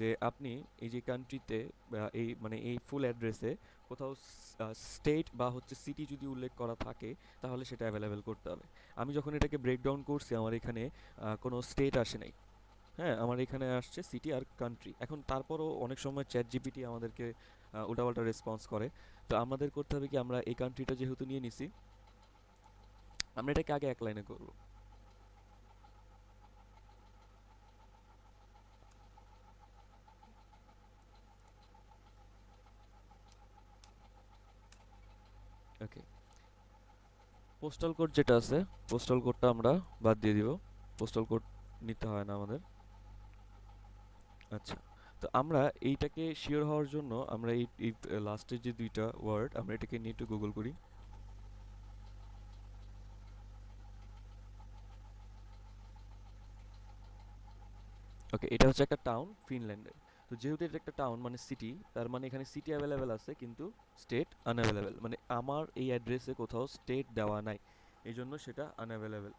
যে আপনি এই যে কান্ট্রিতে এই মানে এই ফুল অ্যাড্রেসে কোথাও স্টেট বা হচ্ছে সিটি যদি উল্লেখ করা থাকে, তাহলে সেটা অ্যাভেলেবেল করতে হবে। আমি যখন এটাকে ব্রেকডাউন করছি, আমার এখানে কোনো স্টেট আসে নাই। হ্যাঁ আমার এখানে আসছে সিটি আর কান্ট্রি এখন তারপরও অনেক সময় চ্যাট জিপিটি আমাদেরকে উল্টাপাল্টা রেসপন্স করে। তো আমাদের করতে হবে কি, আমরা এই কান্ট্রিটা যেহেতু নিয়ে নিছি, আমরা এটাকে আগে এক লাইনে করব। ওকে পোস্টাল কোড যেটা আছে পোস্টাল কোডটা আমরা বাদ দিয়ে দিব। পোস্টাল কোড নিতে হয় না আমাদের। আচ্ছা তো আমরা এইটাকে শিওর হওয়ার জন্য আমরা এই এই লাস্টের যে দুইটা ওয়ার্ড আমরা এটাকে নিয়ে একটু গুগল করি। ওকে এটা হচ্ছে একটা টাউন ফিনল্যান্ডের তো যেহেতু এটা একটা টাউন মানে সিটি তার মানে এখানে সিটি অ্যাভেলেবেল আছে, কিন্তু স্টেট আনঅ্যাভেলেবেল মানে আমার এই অ্যাড্রেসে কোথাও স্টেট দেওয়া নাই, এই জন্য সেটা আনঅ্যাভেলেবেল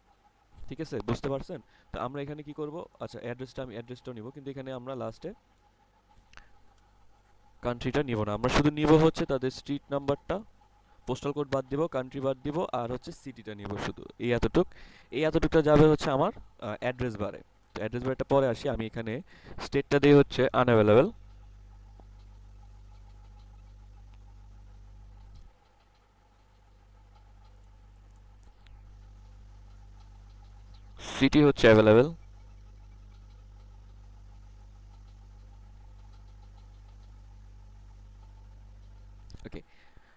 ঠিক আছে? বুঝতে পারছেন? তো আমরা এখানে কি করব? আচ্ছা অ্যাড্রেসটা আমি অ্যাড্রেসটাও নিব, কিন্তু এখানে আমরা লাস্টে কান্ট্রিটা নিব না। আমরা শুধু নিব হচ্ছে তাদের স্ট্রিট নাম্বারটা পোস্টাল কোড বাদ দিব কান্ট্রি বাদ দিব, আর হচ্ছে সিটিটা নিব শুধু। এই এতটুক। এই এতটুকটা যাবে হচ্ছে আমার অ্যাড্রেস বারে। অ্যাড্রেস বারটা পরে আসি, আমি এখানে স্টেটটা দিয়ে হচ্ছে আনঅ্যাভেলেবেল সিটি হচ্ছে অ্যাভেলেবেল ওকে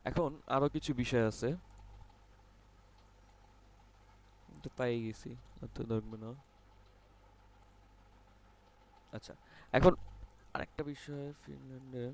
এখন আরও কিছু বিষয় আছে। তো পাই গেছি আর তো দেখবে না। আচ্ছা এখন আরেকটা বিষয় ফিনল্যান্ডে